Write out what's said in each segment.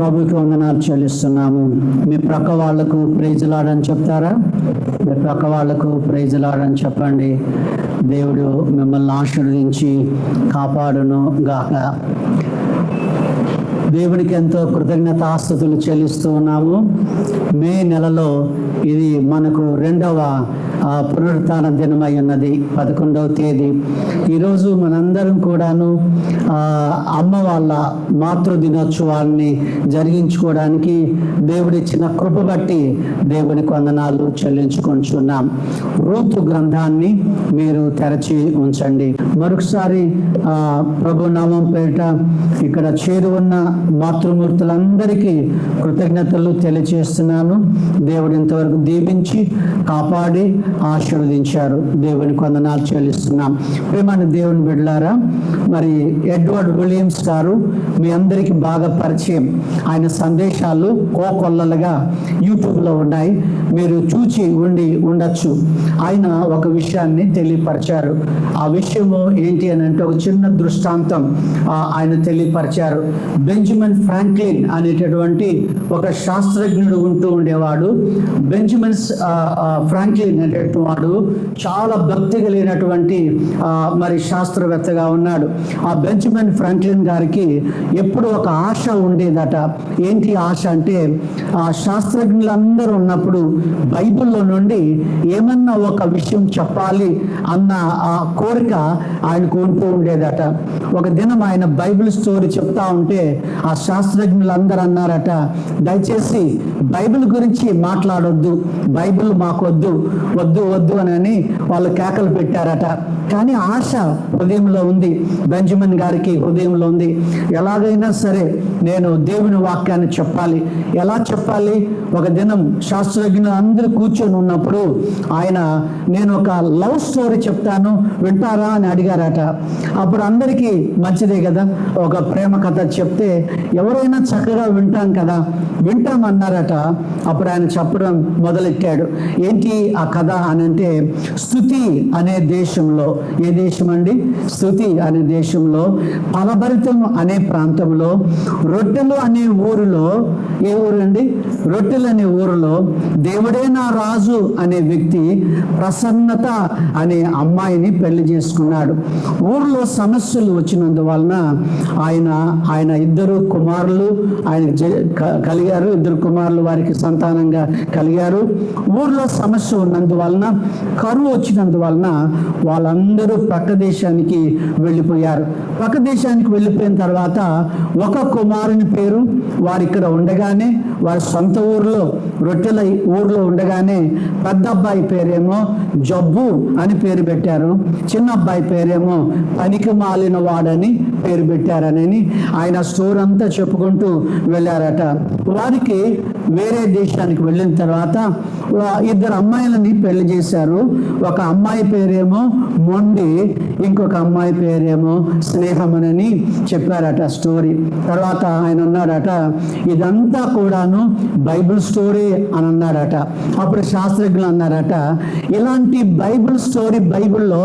ప్రభుకి వందనాలు చెల్లిస్తున్నాము. మీ ప్రక్క వాళ్ళకు ప్రైజులాడని చెప్తారా? మీ ప్రక్క వాళ్ళకు ప్రైజులాడని చెప్పండి. దేవుడు మిమ్మల్ని ఆశీర్వదించి కాపాడును గాక దేవునికి ఎంతో కృతజ్ఞత చెల్లిస్తూ ఉన్నాము. మే నెలలో ఇది మనకు రెండవ ఆ, దినమై ఉన్నది పదకొండవ తేదీ. ఈరోజు మనందరం కూడాను అమ్మ వాళ్ళ మాతృ దినోత్సవాన్ని జరిగించుకోవడానికి దేవుడిచ్చిన కృప బట్టి దేవునికి వందనాలు చెల్లించుకుంటున్నాం. రూతు గ్రంథాన్ని మీరు తెరచి ఉంచండి. మరొకసారి ఆ, ప్రభు నామం పేరిట ఇక్కడ చేరువున్న మాతృమూర్తులందరికీ కృతజ్ఞతలు తెలియజేస్తున్నాను. దేవుడు ఇంతవరకు దీవించి కాపాడి ఆశీర్వదించారు. దేవుని కొందనాలు చెల్లిస్తున్నాం. ప్రేమాన్ని దేవుని బిడ్డలారా మరి ఎడ్వర్డ్ విలియమ్స్ గారు మీ అందరికీ బాగా పరిచయం. ఆయన సందేశాలు కోకొల్లలుగా యూట్యూబ్లో ఉన్నాయి. మీరు చూచి ఉండి ఉండొచ్చు. ఆయన ఒక విషయాన్ని తెలియపరిచారు. ఆ విషయము ఏంటి అని అంటే ఒక చిన్న దృష్టాంతం ఆయన తెలియపరిచారు. బెంజమిన్ ఫ్రాంక్లిన్ అనేటటువంటి ఒక శాస్త్రజ్ఞుడు ఉంటూ ఉండేవాడు. బెంజమిన్ ఫ్రాంక్లిన్ అంటే ఫ్రాంక్లిన్ వాడు చాలా భక్తి కలిగినటువంటి ఆ, మరి శాస్త్రవేత్తగా ఉన్నాడు. ఆ బెంజమిన్ ఫ్రాంక్లిన్ గారికి ఎప్పుడు ఒక ఆశ ఉండేదట. ఏంటి ఆశ అంటే ఆ శాస్త్రజ్ఞులందరూ ఉన్నప్పుడు బైబిల్లో నుండి ఏమన్నా ఒక విషయం చెప్పాలి అన్న ఆ కోరిక ఆయనకు ఉంటూ ఉండేదట. ఒక దినం ఆయన బైబిల్ స్టోరీ చెప్తా ఉంటే ఆ శాస్త్రజ్ఞులందరూ అన్నారట దయచేసి బైబిల్ గురించి మాట్లాడొద్దు బైబిల్ మాకు వద్దు వద్దు వద్దు అని అని వాళ్ళు కేకలు పెట్టారట. కానీ ఆశ హృదయంలో ఉంది బెంజమిన్ గారికి హృదయంలో ఉంది. ఎలాగైనా సరే నేను దేవుని వాక్యాన్ని చెప్పాలి. ఎలా చెప్పాలి? ఒక దినం శాస్త్రజ్ఞులు అందరూ కూర్చొని ఉన్నప్పుడు ఆయన నేను ఒక లవ్ స్టోరీ చెప్తాను వింటారా? అని అడిగారట. అప్పుడు అందరికీ మంచిదే కదా? ఒక ప్రేమ కథ చెప్తే ఎవరైనా చక్కగా వింటాం కదా? వింటామన్నారట. అప్పుడు ఆయన చెప్పడం మొదలెట్టాడు. ఏంటి ఆ కథ అని అంటే స్థుతి అనే దేశంలో ఏ దేశం అండి స్థుతి అనే దేశంలో ఫలభరితం అనే ప్రాంతంలో రొట్టెలు అనే ఊరిలో ఏ ఊరు అండి రొట్టెలు అనే ఊరిలో దేవుడే నా రాజు అనే వ్యక్తి ప్రసన్నత అనే అమ్మాయిని పెళ్ళి చేసుకున్నాడు. ఊరిలో సమస్యలు వచ్చినందువలన ఆయన ఆయన ఇద్దరు కుమారులు ఆయన కలిగారు ఇద్దరు కుమారులు వారికి సంతానంగా కలిగారు. ఊర్లో సమస్య ఉన్నందువలన కరువు వచ్చినందువలన వాళ్ళందరూ పక్క దేశానికి వెళ్ళిపోయారు. పక్క దేశానికి వెళ్ళిపోయిన తర్వాత ఒక కుమారుని పేరు వారిక్కడ ఇక్కడ ఉండగానే వారి సొంత ఊర్లో రొట్టెల ఊర్లో ఉండగానే పెద్ద అబ్బాయి పేరేమో జబ్బు అని పేరు పెట్టారు. చిన్న అబ్బాయి పేరేమో పనికి మాలిన వాడని పేరు పెట్టారనని ఆయన స్టోర్ అంతా చెప్పుకుంటూ వెళ్ళారట. వారికి వేరే దేశానికి వెళ్ళిన తర్వాత ఇద్దరు అమ్మాయిలని పెళ్ళి చేశారు. ఒక అమ్మాయి పేరేమో మొండి ఇంకొక అమ్మాయి పేరేమో స్నేహమనని చెప్పారట స్టోరీ. తర్వాత ఆయన అన్నాడట ఇదంతా కూడాను బైబిల్ స్టోరీ అని అన్నాడట. అప్పుడు శాస్త్రజ్ఞులు అన్నారట ఇలాంటి బైబిల్ స్టోరీ బైబిల్లో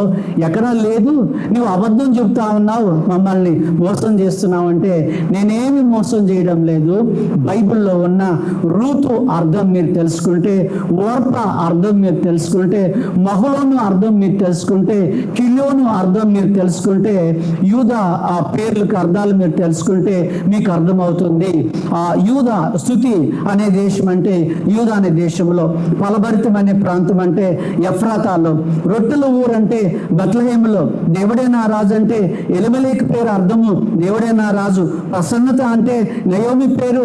ఎక్కడా లేదు. నువ్వు అబద్ధం చెప్తా ఉన్నావు మమ్మల్ని మోసం చేస్తున్నావు అంటే నేనేమి మోసం చేయడం లేదు. బైబిల్లో ఉన్న రూతు అర్థం మీరు తెలుసుకుంటే ఓర్ప అర్థం మీరు తెలుసుకుంటే మహులను అర్థం మీరు తెలుసుకుంటే కిలోను అర్థం మీరు తెలుసుకుంటే యూద ఆ పేర్లకు అర్థాలు మీరు తెలుసుకుంటే మీకు అర్థమవుతుంది. ఆ యూద స్థుతి అనే దేశం అంటే యూద అనే దేశంలో ఫలభరితం అనే ప్రాంతం అంటే ఎఫ్రాతాలో రొట్టెల ఊరంటే బత్లహేములో దేవుడే నా రాజు అంటే ఎలిమలేక్ పేరు అర్థము. దేవుడే నా రాజు. ప్రసన్నత అంటే నయోమి పేరు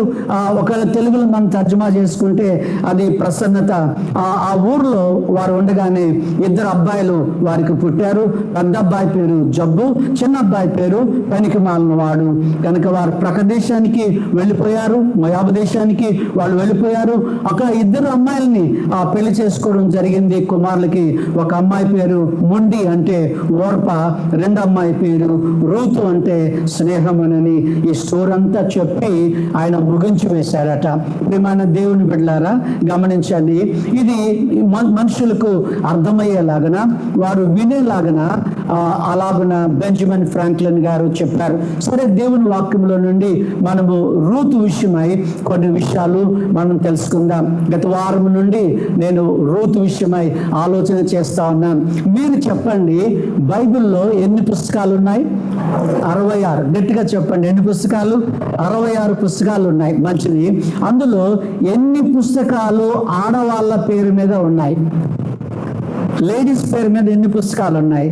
ఒకవేళ తెలుగులో మనం తర్జుమా చేసుకుంటే అది ప్రసన్నత. ఆ ఆ ఊర్లో వారు ఉండగానే ఇద్దరు అబ్బాయిలు వారికి పుట్టారు. పెద్ద అబ్బాయి పేరు జబ్బు చిన్న అబ్బాయి పేరు పనికి మాలిన వాడు. కనుక వారు ప్రకదేశానికి వెళ్ళిపోయారు మయాబ దేశానికి వాళ్ళు వెళ్ళిపోయారు. అక్కడ ఇద్దరు అమ్మాయిల్ని ఆ పెళ్ళి చేసుకోవడం జరిగింది. కుమారులకి ఒక అమ్మాయి పేరు మొండి అంటే ఓర్ప రెండు అమ్మాయి పేరు రూతు అంటే స్నేహమనని ఈ స్టోర్ అంతా చెప్పి ఆయన ముగించి వేశారట. ప్రియమైన దేవుని బిడ్డలారా గమనించండి. ఇది మనుషులకు అర్థమయ్యేలాగన వారు వినేలాగన ఆ, అలాగున బెంజమిన్ ఫ్రాంక్లిన్ గారు చెప్పారు. సరే దేవుని వాక్యంలో నుండి మనము రూతు విషయమై కొన్ని విషయాలు మనం తెలుసుకుందాం. గత వారం నుండి నేను రూతు విషయమై ఆలోచన చేస్తా ఉన్నాను. మీరు చెప్పండి బైబిల్లో ఎన్ని పుస్తకాలు ఉన్నాయి అరవై ఆరు. గట్టిగా చెప్పండి. ఎన్ని పుస్తకాలు? అరవై ఆరు పుస్తకాలు ఉన్నాయి. మంచిది. అందులో ఎన్ని పుస్తకాలు ఆడవాళ్ళ పేరు మీద ఉన్నాయి? లేడీస్ పేరు మీద ఎన్ని పుస్తకాలు ఉన్నాయి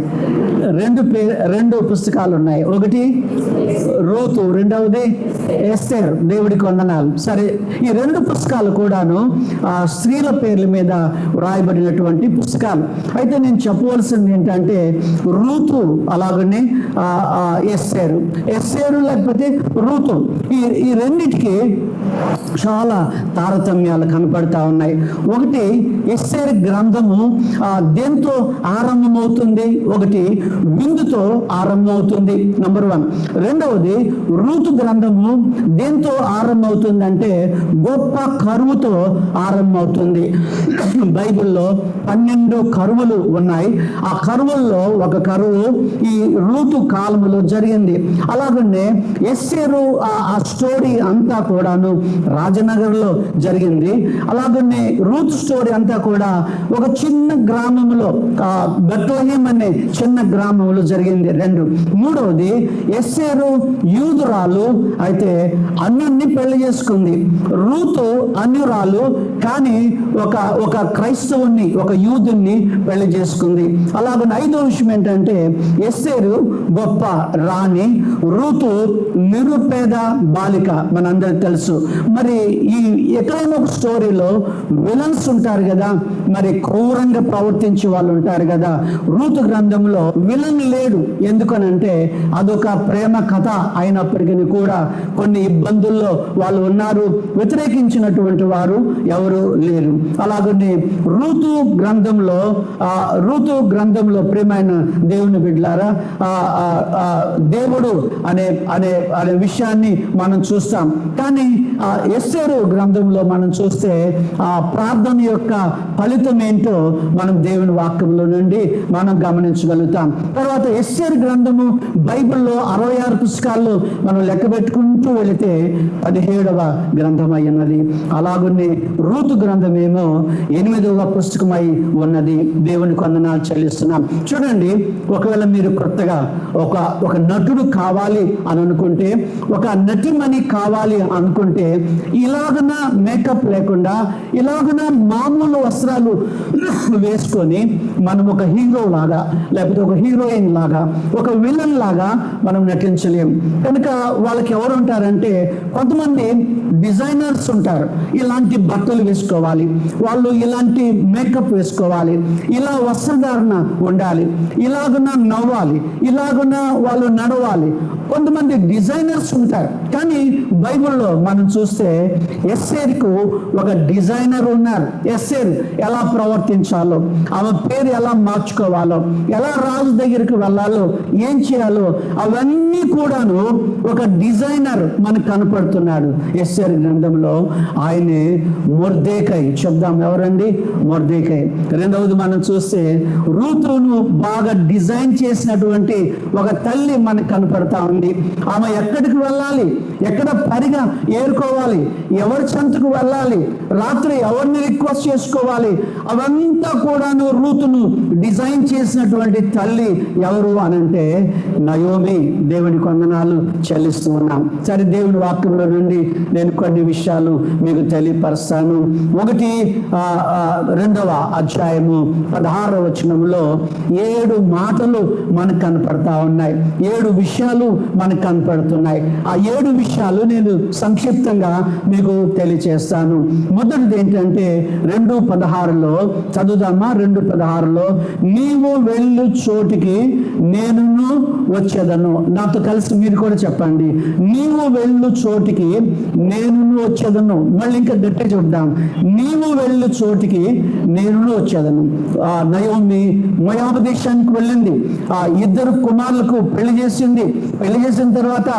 రెండు పే రెండు పుస్తకాలు ఉన్నాయి ఒకటి రోతు రెండవది ఎస్తేర్ దేవుడి కొండనాలు. సరే ఈ రెండు పుస్తకాలు కూడాను ఆ, స్త్రీల పేర్ల మీద వ్రాయబడినటువంటి పుస్తకాలు. అయితే నేను చెప్పవలసింది ఏంటంటే రూతు అలాగనే ఆ, ఎస్సేరు ఎస్సేరు లేకపోతే రూతు. ఈ ఈ రెండిటికి చాలా తారతమ్యాలు కనపడతా ఉన్నాయి. ఒకటి ఎస్సేరు గ్రంథము దేంతో ఆరంభమవుతుంది? ఒకటి విందుతో ఆరంభమవుతుంది నంబర్ వన్ రెండవది ఋతు గ్రంథము దేంతో ఆరంభమవుతుంది అంటే గొప్ప కరువుతో ఆరంభమవుతుంది. బైబిల్లో పన్నెండు కరువులు ఉన్నాయి. ఆ కరువుల్లో ఒక కరువు ఈ ఋతు కాలంలో జరిగింది. అలాగనే ఎస్సేరు ఆ- ఆ స్టోరీ అంతా కూడాను రాజనగర్లో జరిగింది. అలాగనే రూత్ స్టోరీ అంతా కూడా ఒక చిన్న గ్రామంలో ఆ, అనే చిన్న గ్రామంలో జరిగింది. రెండు. మూడవది ఎస్సేరు యూదురాలు అయితే అన్యుణ్ణి పెళ్ళి చేసుకుంది. రూతు అన్యురాలు కానీ ఒక ఒక క్రైస్తవుని ఒక యూదుని పెళ్ళి చేసుకుంది. అలాగే ఐదో విషయం ఏంటంటే ఎస్సేరు గొప్ప రాణి రూతు నిరుపేద బాలిక మనందరికి తెలుసు. మరి ఈ ఎక్కడైనా ఒక స్టోరీలో విలన్స్ ఉంటారు కదా మరి క్రూరంగా ప్రవర్తి ప్రవర్తించే వాళ్ళు ఉంటారు కదా. రూతు గ్రంథంలో విలన్ లేడు. ఎందుకనంటే అదొక ప్రేమ కథ అయినప్పటికీ కూడా కొన్ని ఇబ్బందుల్లో వాళ్ళు ఉన్నారు. వ్యతిరేకించినటువంటి వారు ఎవరు లేరు. అలాగనే ఋతు గ్రంథంలో ఆ ఋతు గ్రంథంలో ప్రియమైన దేవుని బిడ్లారా ఆ, దేవుడు అనే అనే అనే విషయాన్ని మనం చూస్తాం. కానీ ఆ ఎస్సేరు గ్రంథంలో మనం చూస్తే ఆ ప్రార్థన యొక్క ఫలితం ఏంటో మనం దేవుని వాక్యంలో నుండి మనం గమనించగలుగుతాం. తర్వాత ఎస్ఆర్ గ్రంథము బైబిల్లో అరవై ఆరు పుస్తకాల్లో మనం లెక్క పెట్టుకుంటూ వెళితే పదిహేడవ గ్రంథం అయి ఉన్నది. అలాగనే రూతు గ్రంథమేమో ఎనిమిదవ పుస్తకమై ఉన్నది. దేవుని కొందనాలు చెల్లిస్తున్నాం. చూడండి ఒకవేళ మీరు కొత్తగా ఒక ఒక నటుడు కావాలి అని అనుకుంటే ఒక నటిమణి కావాలి అనుకుంటే ఇలాగన మేకప్ లేకుండా ఇలాగున మామూలు వస్త్రాలు వేసుకొని మనం ఒక హీరో లాగా లేకపోతే ఒక హీరోయిన్ లాగా ఒక విలన్ లాగా మనం నటించలేం. కనుక వాళ్ళకి ఎవరు ఉంటారంటే కొంతమంది డిజైనర్స్ ఉంటారు. ఇలాంటి బట్టలు వేసుకోవాలి. వాళ్ళు ఇలాంటి మేకప్ వేసుకోవాలి. ఇలా వస్త్రధారణ ఉండాలి. ఇలాగున నవ్వాలి. ఇలాగున వాళ్ళు నడవాలి. కొంతమంది డిజైనర్స్ ఉంటారు. కానీ బైబిల్లో మనం చూస్తే ఎస్సేర్కు ఒక డిజైనర్ ఉన్నారు. ఎస్సేర్ ఎలా ప్రవర్తించాలో ఆమె పేరు ఎలా మార్చుకోవాలో ఎలా రాజు దగ్గరికి వెళ్ళాలో ఏం చేయాలో అవన్నీ కూడాను ఒక డిజైనర్ మనకు కనపడుతున్నాడు. ఎస్ఆర్ గ్రంథంలో ఆయనే మొర్దేకై చెప్దాం ఎవరండి? మొర్దేకై రెండవది మనం చూస్తే రూతును బాగా డిజైన్ చేసినటువంటి ఒక తల్లి మనకు కనపడతా ఉంది ఆమె ఎక్కడికి వెళ్ళాలి? ఎక్కడ పరిగా ఏరుకోవాలి? ఎవరి చెంతకు వెళ్ళాలి? రాత్రి ఎవరిని రిక్వెస్ట్ చేసుకోవాలి? అవంతా కూడాను రూతును డిజైన్ చేసినటువంటి తల్లి ఎవరు అనంటే నయోమి. దేవుని కొందనాలు చెల్లిస్తూ ఉన్నాం. సరే దేవుని వాక్యంలో నుండి నేను కొన్ని విషయాలు మీకు తెలియపరుస్తాను. ఒకటి రెండవ అధ్యాయము పదహారవ వచనంలో ఏడు మాటలు మనకు కనపడతా ఉన్నాయి. ఏడు విషయాలు మనకు కనపడుతున్నాయి. ఆ ఏడు విషయాలు నేను సంక్షిప్తంగా మీకు తెలియచేస్తాను. మొదటిది ఏంటంటే రెండు పదహారులో చదువుదామా? రెండు పదహారులో నీవు వెళ్ళు చోటికి నేనును వచ్చేదను. నాతో కలిసి మీరు కూడా చెప్పండి. నీవు వెళ్ళు చోటికి నేనును వచ్చేదను. మళ్ళీ ఇంకా గట్టే చెప్దాం. నీవు వెళ్ళు చోటికి నేనును వచ్చేదను. ఆ నయోమి మయాప దేశానికి వెళ్ళింది. ఆ ఇద్దరు కుమారులకు పెళ్ళి చేసింది. పెళ్ళి చేసిన తర్వాత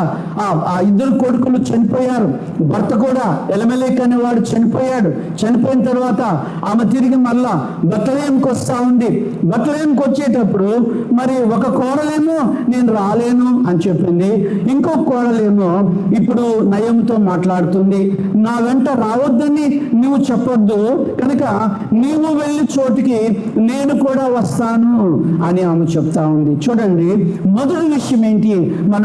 ఆ ఇద్దరు కొడుకులు చనిపోయారు. భర్త కూడా ఎలమెలేక్ అనేవాడు చనిపోయాడు. చనిపోయిన తర్వాత ఆమె తిరిగి మళ్ళా బట్టలేంకి వస్తా ఉంది. బట్టలేంకి వచ్చేటప్పుడు మరి ఒక కోడలేమో నేను రాలేను అని చెప్పింది. ఇంకో కోడలేమో ఇప్పుడు నయంతో మాట్లాడుతుంది. నా వెంట రావద్దని నువ్వు చెప్పొద్దు. కనుక నీవు వెళ్ళి చోటికి నేను కూడా వస్తాను అని ఆమె చెప్తా ఉంది. చూడండి మొదటి విషయం ఏంటి?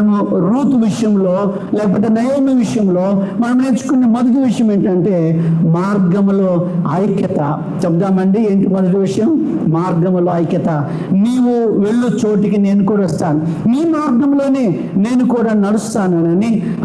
మనము రూత్ విషయంలో లేకపోతే నయోమి విషయంలో మనం నేర్చుకున్న మొదటి విషయం ఏంటంటే మార్గములో ఐక్యత. చెప్దామండి ఏంటి మొదటి విషయం? మార్గములో ఐక్యత. నీవు వెళ్ళు చోటికి నేను కూడా వస్తాను. నీ మార్గంలోనే నేను కూడా నడుస్తాను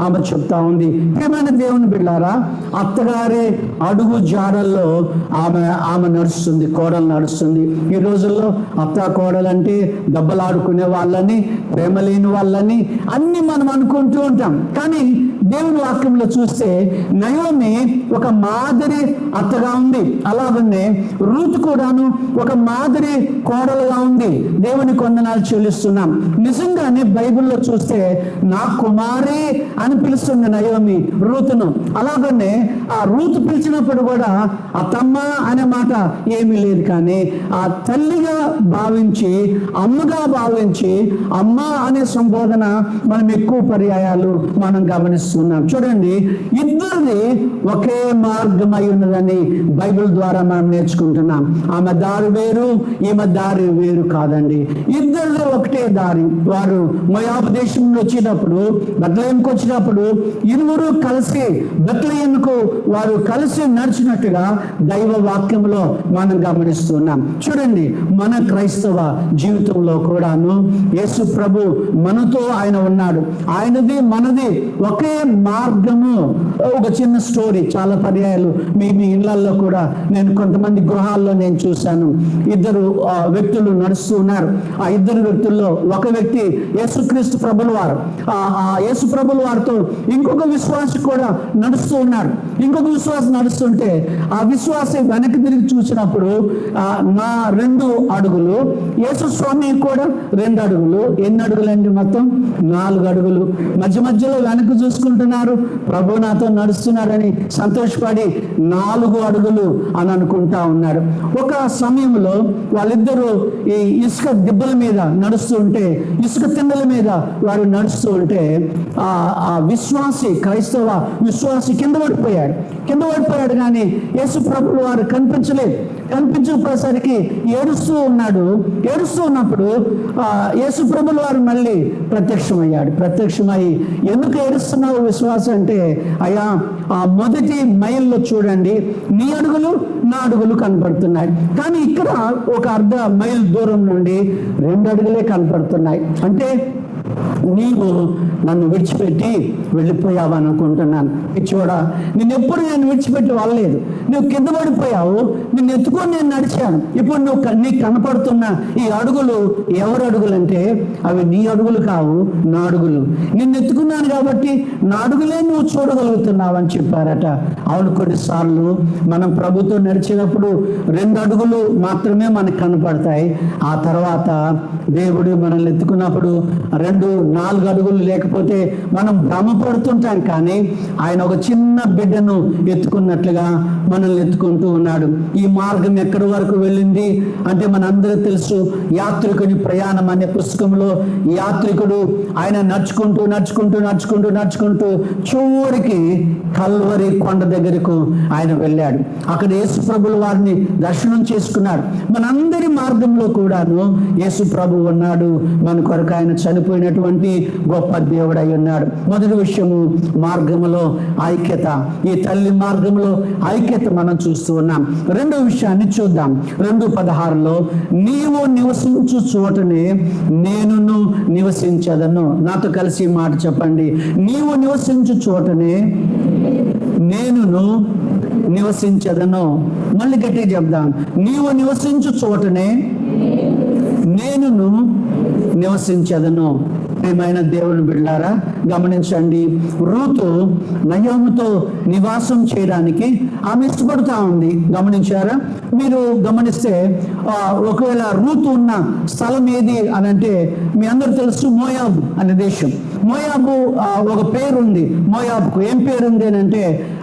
ఆమె చెప్తా ఉంది. ప్రియమైన దేవుని బిడ్డారా అత్తగారే అడుగు జాడల్లో ఆమె ఆమె నడుస్తుంది కోడలు నడుస్తుంది. ఈ రోజుల్లో అత్త కోడలంటే దెబ్బలాడుకునే వాళ్ళని ప్రేమ లేని వాళ్ళని అన్ని మనం అనుకుంటూ ఉంటాం. కానీ దేవుని వాక్యంలో చూస్తే నయోమి ఒక మాదిరి అత్తగా ఉంది. అలాగనే రూత్ కూడాను ఒక మాదిరి కోడలుగా ఉంది. దేవుని కొందనాలు చెల్లిస్తున్నాం. నిజంగానే బైబిల్లో చూస్తే నా కుమారి అని పిలుస్తుంది నయోమి రూతును. అలాగనే ఆ రూతు పిలిచినప్పుడు కూడా అత్తమ్మ అనే మాట ఏమీ లేదు కానీ ఆ తల్లిగా భావించి అమ్మగా భావించి అమ్మ అనే సంబోధన మనం ఎక్కువ పర్యాయాలు మనం గమనిస్తున్నాం. ఉన్నాం చూడండి ఇద్దరిది ఒకే మార్గం అయి ఉన్నదని బైబిల్ ద్వారా మనం నేర్చుకుంటున్నాం. ఆమె దారి వేరు ఈమె దారి వేరు కాదండి. ఇద్దరిది ఒకటే దారి. వారు మయాబు దేశంలో వచ్చేటప్పుడు బట్లయంకి వచ్చినప్పుడు ఇరువురు కలిసి బట్లయంకు వారు కలిసి నడిచినట్టుగా దైవ వాక్యంలో మనం గమనిస్తున్నాం. చూడండి మన క్రైస్తవ జీవితంలో కూడాను యేసు ప్రభు మనతో ఆయన ఉన్నాడు. ఆయనది మనది ఒకే మార్గము. ఒక చిన్న స్టోరీ చాలా పర్యాయాలు. మీ మీ ఇళ్ళలో కూడా నేను కొంతమంది గృహాల్లో నేను చూశాను. ఇద్దరు ఆ, వ్యక్తులు నడుస్తూ ఉన్నారు. ఆ ఇద్దరు వ్యక్తుల్లో ఒక వ్యక్తి యేసుక్రీస్తు ప్రభుల వారు ఆ యేసు ప్రభుల వారితో ఇంకొక విశ్వాసి కూడా నడుస్తూ ఉన్నారు. ఇంకొక విశ్వాసం నడుస్తుంటే ఆ విశ్వాసి వెనక్కి తిరిగి చూసినప్పుడు ఆ, నా రెండు అడుగులు యేసు స్వామి కూడా రెండు అడుగులు. ఎన్ని అడుగులండి మొత్తం? నాలుగు అడుగులు. మధ్య మధ్యలో వెనక్కి చూసుకుంటున్నారు. ప్రభు నాతో నడుస్తున్నాడని సంతోషపడి నాలుగు అడుగులు అని అనుకుంటా ఉన్నారు. ఒక సమయంలో వాళ్ళిద్దరూ ఈ ఇసుక దిబ్బల మీద నడుస్తూ ఉంటే ఇసుక తిండల మీద వారు నడుస్తూ ఉంటే ఆ ఆ విశ్వాసి క్రైస్తవ విశ్వాసి కింద పడిపోయాడు కింద పడిపోయాడు కానీ యేసు ప్రభులు వారు కనిపించలేదు. కనిపించకపోయేసరికి ఏడుస్తూ ఉన్నాడు. ఏడుస్తూ ఉన్నప్పుడు యేసు ప్రభుల వారు మళ్ళీ ప్రత్యక్షమయ్యాడు. ప్రత్యక్షమై ఎందుకు ఏడుస్తున్నావు విశ్వాసం అంటే అయ్యా ఆ మొదటి మైల్లో చూడండి. నీ అడుగులు నా అడుగులు కనపడుతున్నాయి. కానీ ఇక్కడ ఒక అర్ధ మైల్ దూరం నుండి రెండు అడుగులే కనపడుతున్నాయి. అంటే నీవు నన్ను విడిచిపెట్టి వెళ్ళిపోయావు అనుకుంటున్నాను. చూడ నిన్నెప్పుడు ఎప్పుడు నేను విడిచిపెట్టి వాళ్ళలేదు నువ్వు కింద పడిపోయావు నిన్ను ఎత్తుకొని నేను నడిచాను. ఇప్పుడు నువ్వు క- నీకు కనపడుతున్న ఈ అడుగులు ఎవరు అడుగులు అంటే అవి నీ అడుగులు కావు నా అడుగులు. నిన్ను ఎత్తుకున్నాను కాబట్టి నా అడుగులే నువ్వు చూడగలుగుతున్నావు అని చెప్పారట. అవును కొన్నిసార్లు మనం ప్రభుతో నడిచినప్పుడు రెండు అడుగులు మాత్రమే మనకు కనపడతాయి. ఆ తర్వాత దేవుడు మనల్ని ఎత్తుకున్నప్పుడు రెండు నాలుగు అడుగులు లేకపోతే మనం భ్రమపడుతుంటాం కానీ ఆయన ఒక చిన్న బిడ్డను ఎత్తుకున్నట్లుగా మనల్ని ఎత్తుకుంటూ ఉన్నాడు. ఈ మార్గం ఎక్కడి వరకు వెళ్ళింది? అంటే మనందరూ తెలుసు యాత్రికుని ప్రయాణం అనే పుస్తకంలో యాత్రికుడు ఆయన నడుచుకుంటూ నడుచుకుంటూ నడుచుకుంటూ నడుచుకుంటూ చివరికి కల్వరి కొండ దగ్గరకు ఆయన వెళ్ళాడు. అక్కడ యేసు ప్రభులు వారిని దర్శనం చేసుకున్నాడు మనందరి మార్గంలో కూడాను యేసు ప్రభు ఉన్నాడు. మన కొరకు ఆయన చనిపోయినటువంటి గొప్ప దేవుడై ఉన్నాడు. మొదటి విషయము మార్గములో ఐక్యత. ఈ తల్లి మార్గంలో ఐక్యత మనం చూస్తూ ఉన్నాం. రెండో విషయాన్ని చూద్దాం. రెండు పదహారులో నీవు నివసించు చోటనే నేనును నివసించదను. నాతో కలిసి మాట చెప్పండి. నీవు నివసించు చోటనే నేనును నివసించదను. మళ్ళీ గట్టిగా చెప్దాం. నీవు నివసించు చోటనే నేనును నివసించదను. ప్రియమైన దేవుని బిడ్డారా గమనించండి. రూతు నయోముతో నివాసం చేయడానికి ఆమె ఇష్టపడుతూ ఉంది. గమనించారా? మీరు గమనిస్తే ఆ, ఒకవేళ రూతు ఉన్న స్థలం ఏది అని అంటే మీ అందరూ తెలుసు మోయాబు అనే దేశం. మోయాబు ఒక పేరు ఉంది మోయాబుకు. ఏం పేరు ఉంది అని అంటే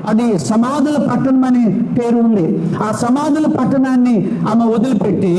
అది సమాధుల పట్టణం అనే పేరు ఉంది ఆ సమాధుల పట్టణాన్ని ఆమె వదిలిపెట్టి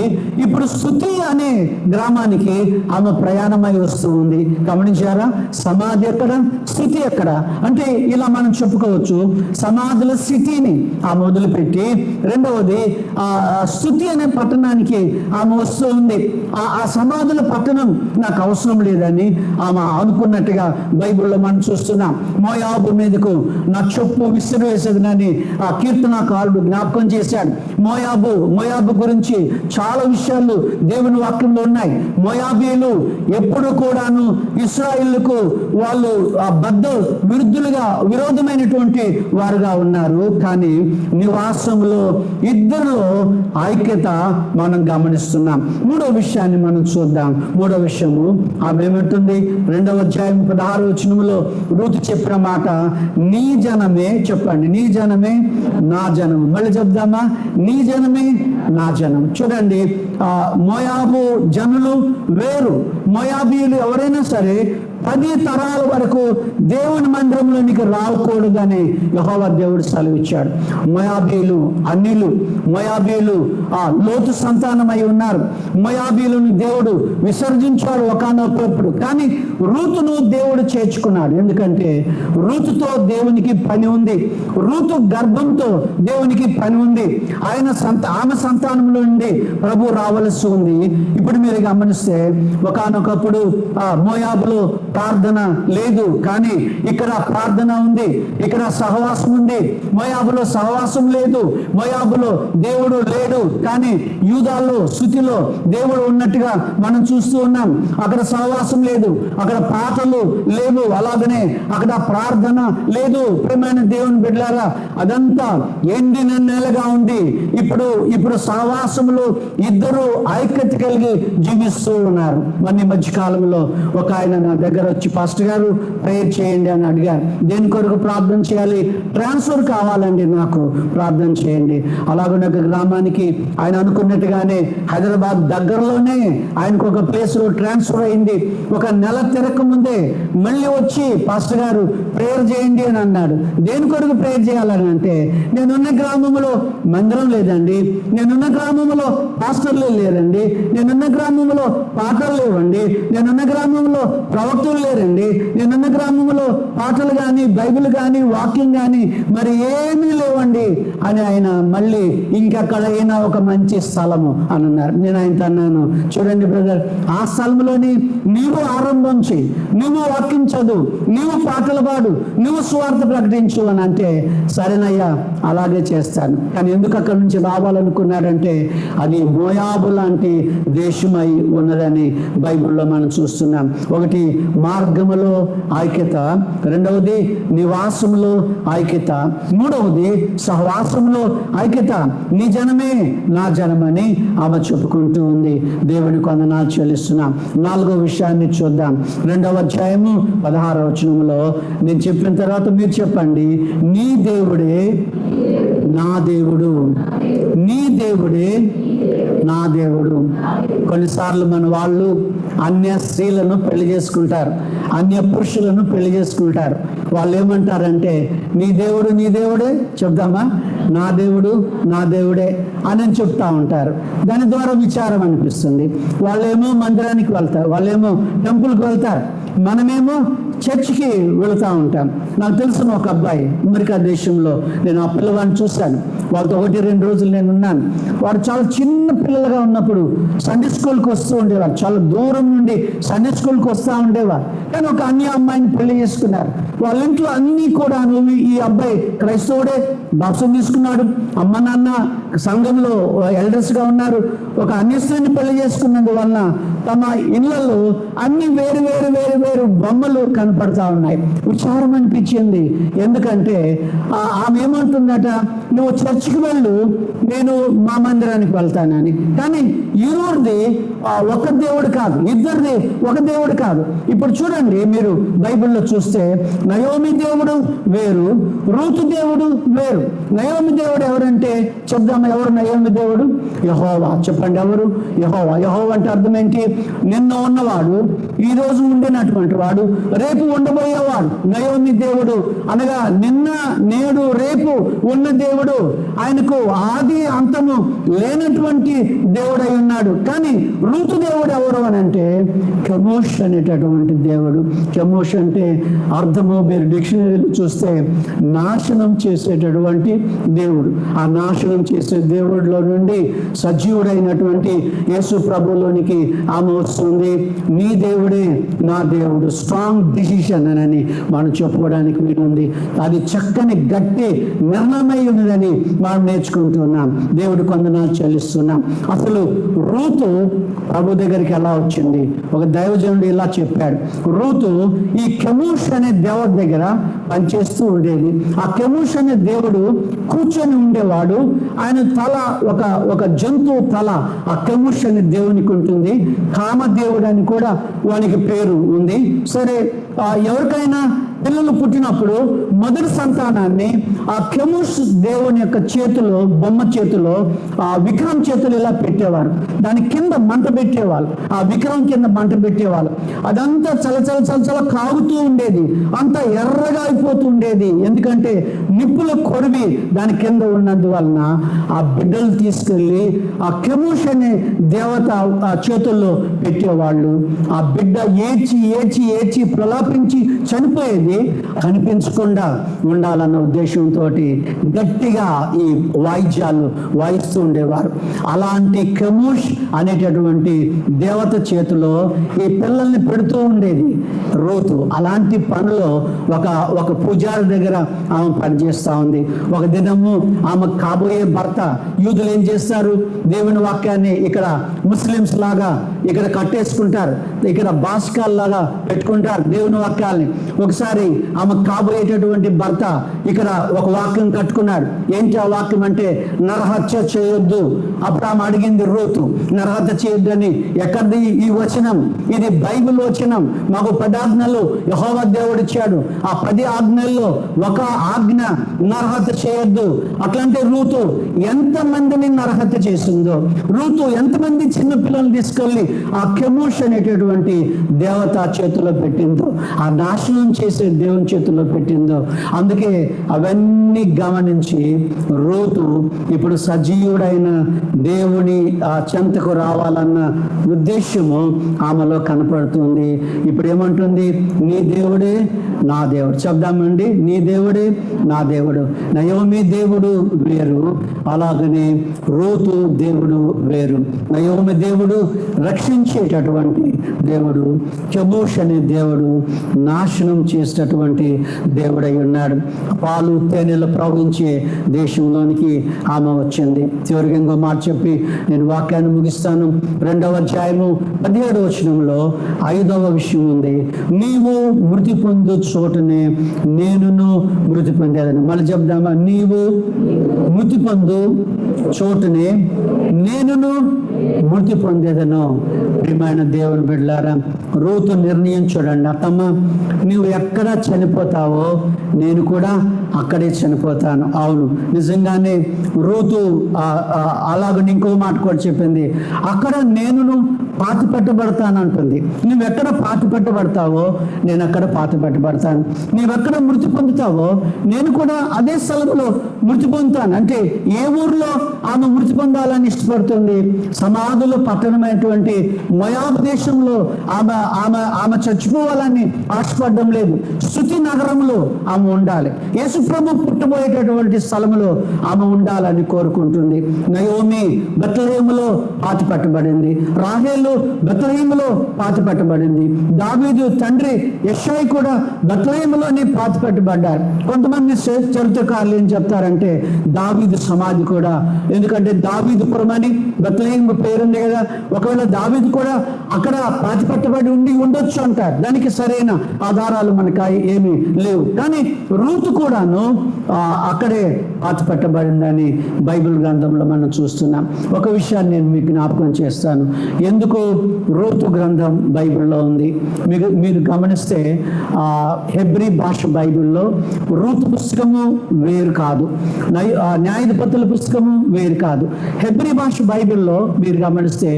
ఇప్పుడు స్థుతి అనే గ్రామానికి ఆమె ప్రయాణమై వస్తూ ఉంది. గమనించారా? సమాధి ఎక్కడ? స్థితి ఎక్కడ? అంటే ఇలా మనం చెప్పుకోవచ్చు. సమాధుల స్థితిని ఆమె వదిలిపెట్టి రెండవది ఆ స్థుతి అనే పట్టణానికి ఆమె వస్తూ ఉంది. ఆ ఆ సమాధుల పట్టణం నాకు అవసరం లేదని ఆమె అనుకున్నట్టుగా బైబిల్లో మనం చూస్తున్నాం. మోయాబు మీదకు నా చెప్పు విసిరివేసేదనని ఆ కీర్తనకారుడు జ్ఞాపకం చేశాడు. మోయాబు మోయాబు గురించి చాలా విషయాలు దేవుని వాక్యంలో ఉన్నాయి. మోయాబీలు ఎప్పుడు కూడాను ఇస్రాయిల్కు వాళ్ళు ఆ బద్ద విరుద్ధులుగా విరోధమైనటువంటి వారుగా ఉన్నారు. కానీ నివాసంలో ఇద్దరిలో ఐక్యత మనం గమనిస్తున్నాం. మూడో విషయాన్ని మనం చూద్దాం. మూడో విషయం విషయము ఆమె ఏమంటుంది? రెండవ అధ్యాయం పదహారు వచనములో రూతు చెప్పిన మాట నీ జనమే చెప్పండి నీ జనమే నా జనం మళ్ళీ చెప్దామా? నీ జనమే నా జనం చూడండి ఆ మోయాబు జనులు వేరు. మోయాబీలు ఎవరైనా సరే పది తరాల వరకు దేవుని మందిరంలోనికి రాకూడదని యహోవ దేవుడు సెలవిచ్చాడు. మొయాబీలు అన్నిలు మొయాబీలు ఆ లోతు సంతానమై ఉన్నారు. మొయాబీలను దేవుడు విసర్జించాడు ఒకనొకప్పుడు కానీ రూతును దేవుడు చేర్చుకున్నాడు. ఎందుకంటే రూతుతో దేవునికి పని ఉంది. రూతు గర్భంతో దేవునికి పని ఉంది. ఆయన సంత ఆమె సంతానంలో నుండి ప్రభు రావలసి ఉంది. ఇప్పుడు మీరు గమనిస్తే ఒకనొకప్పుడు ఆ మోయాబులో ప్రార్థన లేదు. కానీ ఇక్కడ ప్రార్థన ఉంది. ఇక్కడ సహవాసం ఉంది. మోయాబులో సహవాసం లేదు. మోయాబులో దేవుడు లేడు. కానీ యూదాల్లో శృతిలో దేవుడు ఉన్నట్టుగా మనం చూస్తూ ఉన్నాం. అక్కడ సహవాసం లేదు. అక్కడ పాటలు లేవు. అలాగనే అక్కడ ప్రార్థన లేదు. ప్రేమైన దేవుని బిడ్డారా అదంతా ఎండిన నెలగా ఉంది. ఇప్పుడు ఇప్పుడు సహవాసంలో ఇద్దరు ఐక్యత కలిగి జీవిస్తూ ఉన్నారు. మరి మధ్యకాలంలో మధ్య కాలంలో ఒక ఆయన నా దగ్గర వచ్చి పాస్టర్ గారు ప్రేయర్ చేయండి అని అడిగారు. దేని కొరకు ప్రార్థన చేయాలి? ట్రాన్స్ఫర్ కావాలండి నాకు. ప్రార్థన చేయండి. అలాగే ఒక గ్రామానికి ఆయన అనుకున్నట్టుగానే హైదరాబాద్ దగ్గరలోనే ఆయనకు ఒక ప్లేస్లో ట్రాన్స్ఫర్ అయింది. ఒక నెల తిరక ముందే మళ్ళీ వచ్చి పాస్టర్ గారు ప్రేయర్ చేయండి అని అన్నాడు. దేని కొరకు ప్రేయర్ చేయాలని అంటే నేనున్న గ్రామంలో మందిరం లేదండి. నేనున్న గ్రామంలో పాస్టర్లు లేరండి. నేనున్న గ్రామంలో పాటలు లేవండి. నేనున్న గ్రామంలో ప్రవక్తలు లేరండి. నేనున్న గ్రామంలో పాటలు కానీ బైబిల్ కానీ వాక్యం కానీ మరి ఏమీ లేవండి అని ఆయన మళ్ళీ ఇంకెక్కడైనా ఒక మంచి స్థలము అని అన్నారు. నేను ఆయనతో అన్నాను చూడండి బ్రదర్ ఆ స్థలంలోని నీవు ఆరంభం చేయి నువ్వు వాక్యం చదువు నువ్వు పాటలు పాడు నువ్వు స్వార్థ ప్రకటించు అని అంటే సరేనయ్యా అలాగే చేస్తాను. కానీ ఎందుకు అక్కడి నుంచి రావాలనుకున్నాడంటే అది మోయాబు లాంటి దేశమై ఉన్నదని బైబిల్లో మనం చూస్తున్నాం. ఒకటి మార్గములో ఐక్యత. రెండవది నివాసములో ఐక్యత. మూడవది సహవాసములో ఐక్యత. నీ జనమే నా జనమని ఆమె చెప్పుకుంటూ ఉంది. దేవుని కొందనాలు చెల్లిస్తున్నాం. నాలుగో విషయాన్ని చూద్దాం. రెండవ అధ్యాయము పదహారవ వచనంలో నేను చెప్పిన తర్వాత మీరు చెప్పండి. నీ దేవుడే నా దేవుడు. నీ దేవుడే నా దేవుడు. కొన్నిసార్లు మన వాళ్ళు అన్య స్త్రీలను పెళ్ళి చేసుకుంటారు అన్య పురుషులను పెళ్ళి చేసుకుంటారు. వాళ్ళు ఏమంటారంటే నీ దేవుడు నీ దేవుడే? చెప్దామా? నా దేవుడు నా దేవుడే అని చెప్తా ఉంటారు. దాని ద్వారా విచారం అనిపిస్తుంది. వాళ్ళేమో మందిరానికి వెళ్తారు వాళ్ళేమో టెంపుల్కి వెళ్తారు. మనమేమో చర్చికి వెళుతూ ఉంటాం. నాకు తెలిసిన ఒక అబ్బాయి అమెరికా దేశంలో నేను ఆ పిల్లవాడిని చూశాను. వాళ్ళతో ఒకటి రెండు రోజులు నేను ఉన్నాను. వాడు చాలా చిన్న పిల్లలుగా ఉన్నప్పుడు సండే స్కూల్కి వస్తూ ఉండేవారు. చాలా దూరం నుండి సండే స్కూల్కి వస్తూ ఉండేవారు. కానీ ఒక అన్య అమ్మాయిని పెళ్ళి చేసుకున్నారు. వాళ్ళ ఇంట్లో అన్నీ కూడా ఈ అబ్బాయి క్రైస్తవుడే బాప్సం తీసుకున్నాడు. అమ్మ నాన్న సంఘంలో ఎల్డర్స్గా ఉన్నారు. ఒక అన్యస్త్రాన్ని పెళ్ళి చేసుకున్నందు వలన తమ ఇళ్ళలో అన్ని వేరు వేరు వేరు వేరు బొమ్మలు కనపడతా ఉన్నాయి. విచారం అనిపించింది. ఎందుకంటే ఆ- ఆమె ఏమంటుందట నువ్వు చర్చికి వెళ్ళు నేను మా మందిరానికి వెళ్తానని కానీ ఇరువురిది ఒక దేవుడు కాదు. ఇద్దరిది ఒక దేవుడు కాదు. ఇప్పుడు చూడండి మీరు బైబిల్లో చూస్తే నయోమి దేవుడు వేరు రూతు దేవుడు వేరు. నయోమి దేవుడు ఎవరంటే చెప్దాం ఎవరు నయోమి దేవుడు? యహోవా. చెప్పండి ఎవరు? యహోవా. యహోవా అంటే అర్థం ఏంటి? నిన్న ఉన్నవాడు ఈ రోజు ఉండినటువంటి వాడు రేపు ఉండబోయేవాడు. నయోమి దేవుడు. అనగా నిన్న నేడు రేపు ఉన్న దేవుడు ఆయనకు ఆది అంతము లేనటువంటి దేవుడై ఉన్నాడు. కానీ ఋతు దేవుడు ఎవరు అని అంటే కెమోష్ అనేటటువంటి దేవుడు. కెమోష్ అంటే అర్థము మీరు డిక్షనరీలు చూస్తే నాశనం చేసేటటువంటి దేవుడు. ఆ నాశనం చేసే దేవుడిలో నుండి సజీవుడైనటువంటి యేసు ప్రభులోనికి ఆమె వస్తుంది. నీ దేవుడే నా దేవుడు. స్ట్రాంగ్ డిసిషన్ మనం చెప్పుకోవడానికి వీలుంది. అది చక్కని గట్టి నిర్ణయమై ఉన్నదని మనం నేర్చుకుంటున్నాం. దేవుడు కొందనాలు చెల్లిస్తున్నాం. అసలు రూతు ప్రభు దగ్గరికి ఎలా వచ్చింది? ఒక దైవజనుడు ఇలా చెప్పాడు. రూతు ఈ కెమూష్ అనే దేవుడి దగ్గర పనిచేస్తూ ఉండేది. ఆ కెమూష్ అనే దేవుడు కూర్చొని ఉండేవాడు. ఆయన తల ఒక ఒక జంతువు తల ఆ కెమూష్ అనే దేవునికి ఉంటుంది. కామదేవుడు అని కూడా వానికి పేరు ఉంది. సరే ఎవరికైనా పిల్లలు పుట్టినప్పుడు మొదటి సంతానాన్ని ఆ కెముష్ దేవుని యొక్క చేతిలో బొమ్మ చేతిలో ఆ విగ్రహం చేతులు ఇలా పెట్టేవారు. దాని కింద మంట పెట్టేవాళ్ళు. ఆ విగ్రహం కింద మంట పెట్టేవాళ్ళు. అదంతా చల చల కాగుతూ ఉండేది. అంతా ఎర్రగా అయిపోతూ ఉండేది. ఎందుకంటే నిప్పుల కొరివి దాని కింద ఉన్నందువలన ఆ బిడ్డలు తీసుకెళ్ళి ఆ కెముష్ అనే దేవత ఆ చేతుల్లో పెట్టేవాళ్ళు. ఆ బిడ్డ ఏచి ఏచి ఏచి ప్రలాపించి చనిపోయేది. కనిపించకుండా ఉండాలన్న ఉద్దేశంతో గట్టిగా ఈ వాయిద్యాలు వాయిస్తూ ఉండేవారు. అలాంటి కెమూష్ అనేటటువంటి దేవత చేతిలో ఈ పిల్లల్ని పెడుతూ ఉండేది. రోతు అలాంటి పనిలో ఒక ఒక పూజారి దగ్గర ఆమె పనిచేస్తూ ఉంది. ఒక దినము ఆమె కాబోయే భర్త యూదులు ఏం చేస్తారు? దేవుని వాక్యాన్ని ఇక్కడ ముస్లిమ్స్ లాగా ఇక్కడ కట్టేసుకుంటారు. ఇక్కడ బాస్కాల్ లాగా పెట్టుకుంటారు దేవుని వాక్యాల్ని. ఒకసారి ఆమె కాబోయేటటువంటి భర్త ఇక్కడ ఒక వాక్యం కట్టుకున్నాడు. ఏంటి ఆ వాక్యం అంటే నరహత్య చేయొద్దు. అప్పుడు ఆమె అడిగింది రోతు నరహత్య చేయొద్దు అని ఎక్కడిది ఈ వచనం? ఇది బైబిల్ వచనం. మాకు పదాజ్ఞలు యహోవ దేవుడు ఇచ్చాడు. ఆ పది ఆజ్ఞల్లో ఒక ఆజ్ఞ నరహత్య చేయొద్దు. అట్లాంటి రూతు ఎంతమందిని నరహత్య చేసిందో రూతు ఎంతమంది చిన్న పిల్లల్ని తీసుకెళ్ళి ఆ కెమోష్ అనేటటువంటి దేవత చేతిలో పెట్టిందో ఆ నాశనం చేసే దేవుని చేతిలో పెట్టిందో. అందుకే అవన్నీ గమనించి రోతు ఇప్పుడు సజీవుడైన దేవుని ఆ చెంతకు రావాలన్న ఉద్దేశము ఆమెలో కనపడుతుంది. ఇప్పుడు ఏమంటుంది? నీ దేవుడే నా దేవుడు. చెప్దామండి. నీ దేవుడే నా దేవుడు. నయోమి దేవుడు వేరు అలాగనే రోతు దేవుడు వేరు. నయోమి దేవుడు రక్షించేటటువంటి దేవుడు చబూష్ అనే దేవుడు నాశనం చేసేటటువంటి దేవుడై ఉన్నాడు. పాలు తేనెలు ప్రవహించే దేశంలోనికి ఆమె వచ్చింది. చివరికి ఇంకో మాట చెప్పి నేను వాక్యాన్ని ముగిస్తాను. రెండవ అధ్యాయము పదిహేడవ వచనంలో ఐదవ విషయం ఉంది. నీవు మృతి పొందు చోటనే నేనును మృతి పొందేదని. మళ్ళీ చెప్దామా? నీవు మృతి పొందు చోటనే నేనును మృతి పొందేదను. ప్రియమైన దేవుని బిడ్డారా రూతు నిర్ణయం చూడండి. అత్తమ్మ నువ్వు ఎక్కడ చనిపోతావో నేను కూడా అక్కడే చనిపోతాను. అవును నిజంగానే రూతు అలాగని ఇంకో మాట కూడా చెప్పింది. అక్కడ నేనును పాతి పెట్టబడతాను అంటుంది నువ్వు పాతి పెట్టబడతావో నేను అక్కడ పాతి పెట్టబడతాను. నీవెక్కడ మృతి పొందుతావో నేను కూడా అదే స్థలంలో మృతి పొందుతాను. అంటే ఏ ఊర్లో ఆమె మృతి పొందాలని ఇష్టపడుతుంది? సమాధులు పట్టణమైనటువంటి మొయాబ్ దేశంలో ఆమె ఆమె ఆమె చచ్చిపోవాలని ఆశపడడం లేదు. శృతి నగరంలో ఆమె ఉండాలి. యేసుప్రభు పుట్టబోయేటటువంటి స్థలంలో ఆమె ఉండాలని కోరుకుంటుంది. నయోమి బెత్లహేములో పాతి పట్టబడింది. రాహేలు బెత్లహేములో పాతి పెట్టబడింది దావీదు తండ్రి యశ్వాయి కూడా బెత్లహేములోనే పాతిపెట్టబడ్డారు. కొంతమంది చరిత్రకారులు ఏం చెప్తారంటే దావీదు సమాధి కూడా ఎందుకంటే దావీదుపురం అని బెత్లహేము పేరుంది కదా. ఒకవేళ దావీదు కూడా అక్కడ పాతిపెట్టబడి ఉండి ఉండొచ్చు అంటారు. దానికి సరైన ఆధారాలు మనకు ఏమీ లేవు. కానీ రూతు కూడాను అక్కడే పాతిపెట్టబడిందని బైబిల్ గ్రంథంలో మనం చూస్తున్నాం. ఒక విషయాన్ని నేను మీకు జ్ఞాపకం చేస్తాను. ఎందుకు రూతు గ్రంథం బైబిల్లో ఉంది. మీరు మీరు గమనిస్తే హెబ్రి హెబ్రీ భాష బైబిల్లో రూతు పుస్తకము వేరు కాదు. న్యాయాధిపతుల పుస్తకము వేరు కాదు. హెబ్రీ భాష బైబిల్లో మీరు గమనిస్తే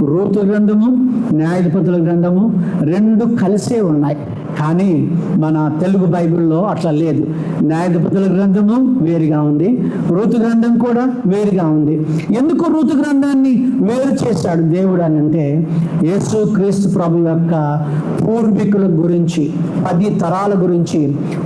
రూతు గ్రంథము న్యాయాధిపతుల గ్రంథము రెండు కలిసే ఉన్నాయి. కానీ మన తెలుగు బైబిల్లో అట్లా లేదు. న్యాయాధిపతుల గ్రంథము వేరుగా ఉంది. ఋతు గ్రంథం కూడా వేరుగా ఉంది. ఎందుకు ఋతు గ్రంథాన్ని వేరు చేశాడు దేవుడు అని అంటే యేసు క్రీస్తు ప్రభు యొక్క పూర్వీకుల గురించి పది తరాల గురించి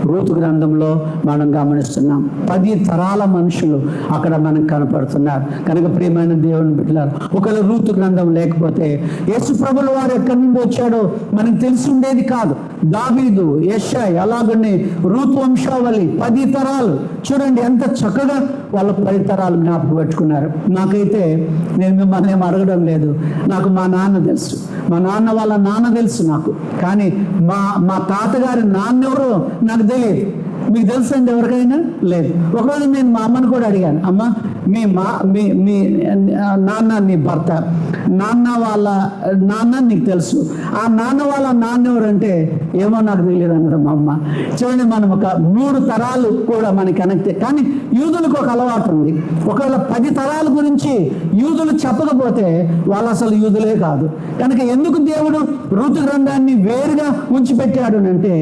ఋతు గ్రంథంలో మనం గమనిస్తున్నాం. పది తరాల మనుషులు అక్కడ మనకు కనపడుతున్నారు. కనుక ప్రియమైన దేవుని బిడ్డలారు ఒకవేళ ఋతు గ్రంథం లేకపోతే యేసు ప్రభుల వారు ఎక్కడి నుండి వచ్చాడో మనకు తెలిసి ఉండేది కాదు. దావీదు యశాయ్ అలాగనే రూతు వంశావళి పది తరాలు. చూడండి ఎంత చక్కగా వాళ్ళ పది తరాలు జ్ఞాపకం పెట్టుకున్నారు. నాకైతే నేను మిమ్మల్ని ఏం అడగడం లేదు. నాకు మా నాన్న తెలుసు. మా నాన్న వాళ్ళ నాన్న తెలుసు నాకు. కానీ మా మా తాతగారి నాన్న ఎవరో నాకు తెలియదు. మీకు తెలుసండి ఎవరికైనా? లేదు. ఒకరోజు నేను మా అమ్మని కూడా అడిగాను అమ్మ మీ మా మీ మీ నాన్న నీ భర్త. నాన్న వాళ్ళ నాన్న నీకు తెలుసు. ఆ నాన్న వాళ్ళ నాన్న ఎవరంటే ఏమో నాకు తెలియదు అన్నది మా అమ్మ. చూడండి మనం ఒక మూడు తరాలు కూడా మనకి కనెక్ట్ కానీ యూదులకు ఒక అలవాటు ఉంది. ఒకవేళ పది తరాల గురించి యూదులు చెప్పకపోతే వాళ్ళు అసలు యూదులే కాదు. కనుక ఎందుకు దేవుడు ఋతు గ్రంథాన్ని వేరుగా ఉంచిపెట్టాడు అంటే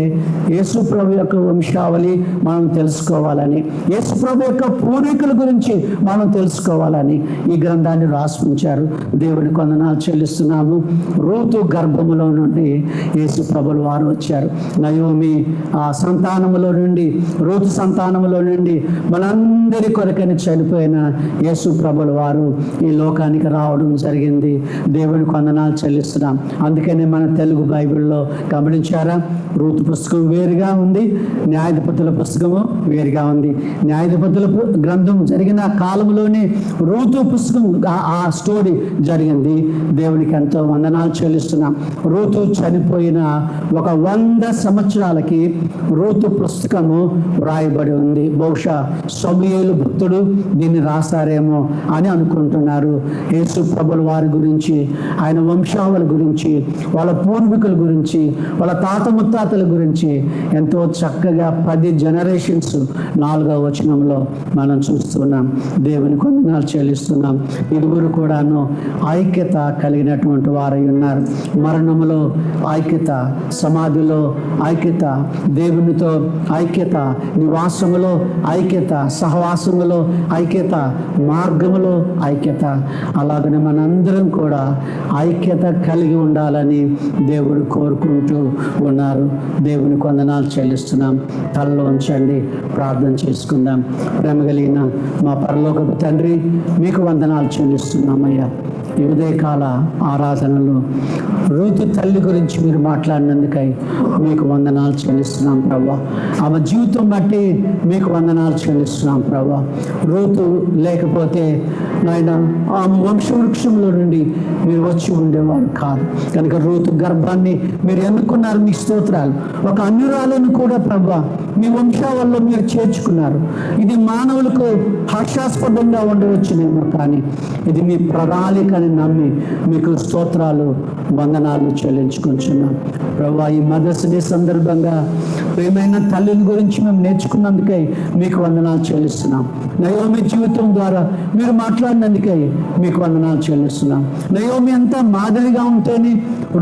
యేసు ప్రభు యొక్క వంశావళి మనం తెలుసుకోవాలని యేసు యొక్క పూర్వీకుల గురించి మనం తెలుసుకోవాలని ఈ గ్రంథాన్ని రాసి ఉంచారు దేవుని కొందనాలు చెల్లిస్తున్నాము. ఋతు గర్భములో నుండి యేసుప్రభులు వారు వచ్చారు. నయోమి ఆ సంతానములో నుండి రూతు సంతానములో నుండి మనందరి కొరకని చనిపోయిన యేసుప్రభుల వారు ఈ లోకానికి రావడం జరిగింది. దేవుని కొందనాలు చెల్లిస్తున్నాం. అందుకనే మన తెలుగు బైబిల్లో గమనించారా? రూతు పుస్తకం వేరుగా ఉంది. న్యాయాధిపతుల పుస్తకము వేరుగా ఉంది. న్యాయాధిపతుల గ్రంథం జరిగిన కాలంలోనే రూతు పుస్తకం ఆ- ఆ స్టోరీ జరిగింది. దేవునికి ఎంతో వందనాలు చెల్లిస్తున్నాం. రూతు చనిపోయిన ఒక వంద సంవత్సరాలకి రూతు పుస్తకము వ్రాయబడి ఉంది. బహుశా సమయలు భక్తుడు దీన్ని రాస్తారేమో అని అనుకుంటున్నారు. యేసు ప్రభుల వారి గురించి ఆయన వంశావళి గురించి వాళ్ళ పూర్వీకుల గురించి వాళ్ళ తాత ముత్తాతల గురించి ఎంతో చక్కగా పది జనరేషన్స్ నాలుగవ వచనంలో మనం చూస్తున్నాం. దేవుని కొందనాలు చెల్లిస్తున్నాం. ఇరువురు కూడాను ఐక్యత కలిగినటువంటి వారై ఉన్నారు. మరణములో ఐక్యత సమాధిలో ఐక్యత దేవునితో ఐక్యత నివాసములో ఐక్యత సహవాసములో ఐక్యత మార్గములో ఐక్యత. అలాగనే మనందరం కూడా ఐక్యత కలిగి ఉండాలని దేవుడు కోరుకుంటూ ఉన్నారు. దేవుని కొందనాలు చెల్లిస్తున్నాం. తలలో ఉంచండి. ప్రార్థన చేసుకుందాం. ప్రేమ కలిగిన మా పరలోకపు తండ్రి మీకు వందనాలు చెల్లిస్తున్నామయ్యా. ఈ ఉదయకాల ఆరాధనలు. రూతు తల్లి గురించి మీరు మాట్లాడినందుకై మీకు వందనాలు చెల్లిస్తున్నాం ప్రభా. ఆమె జీవితం బట్టి మీకు వందనాలు చెల్లిస్తున్నాం ప్రభా. రూతు లేకపోతే నాయన ఆమె వంశవృక్షంలో నుండి మీరు వచ్చి ఉండేవారు కాదు. కనుక రూతు గర్భాన్ని మీరు ఎన్నుకున్నారు మీ స్తోత్రాలు. ఒక అన్యురాలను కూడా ప్రభా మీ వంశావల్లో మీరు చేర్చుకున్నారు. ఇది మానవులకు హర్షాస్పదంగా ఉండవచ్చునేమో కానీ ఇది మీ ప్రణాళిక అని నమ్మి మీకు స్తోత్రాలు వందనాలు చెల్లించుకుంటున్నాం. ప్రభా ఈ మదర్స్ డే సందర్భంగా ప్రేమైన తల్లిని గురించి మేము నేర్చుకున్నందుకై మీకు వందనాలు చెల్లిస్తున్నాం. నయోమి జీవితం ద్వారా మీరు మాట్లాడినందుకై మీకు వందనాలు చెల్లిస్తున్నాం. నయోమి అంతా మాదిరిగా ఉంటేనే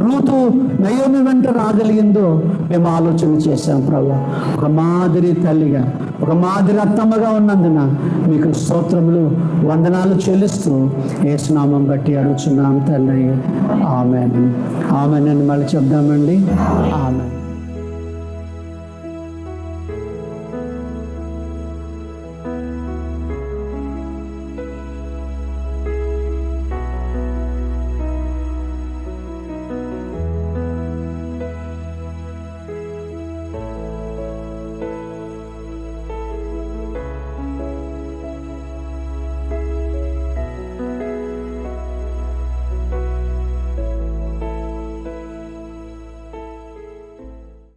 రూతు నయోమి వెంట రాగలిగిందో మేము ఆలోచన చేశాం ప్రభా. ఒక మాదిరి తల్లిగా ఒక మాదిరి అత్తమ్మగా ఉన్నందున మీకు స్తోత్రములు వందనాలు చెల్లిస్తూ ఏసునామం బట్టి అడుగుచున్నాం తండ్రి ఆమె ఆమె మళ్ళీ చెప్దామండి. ఆమె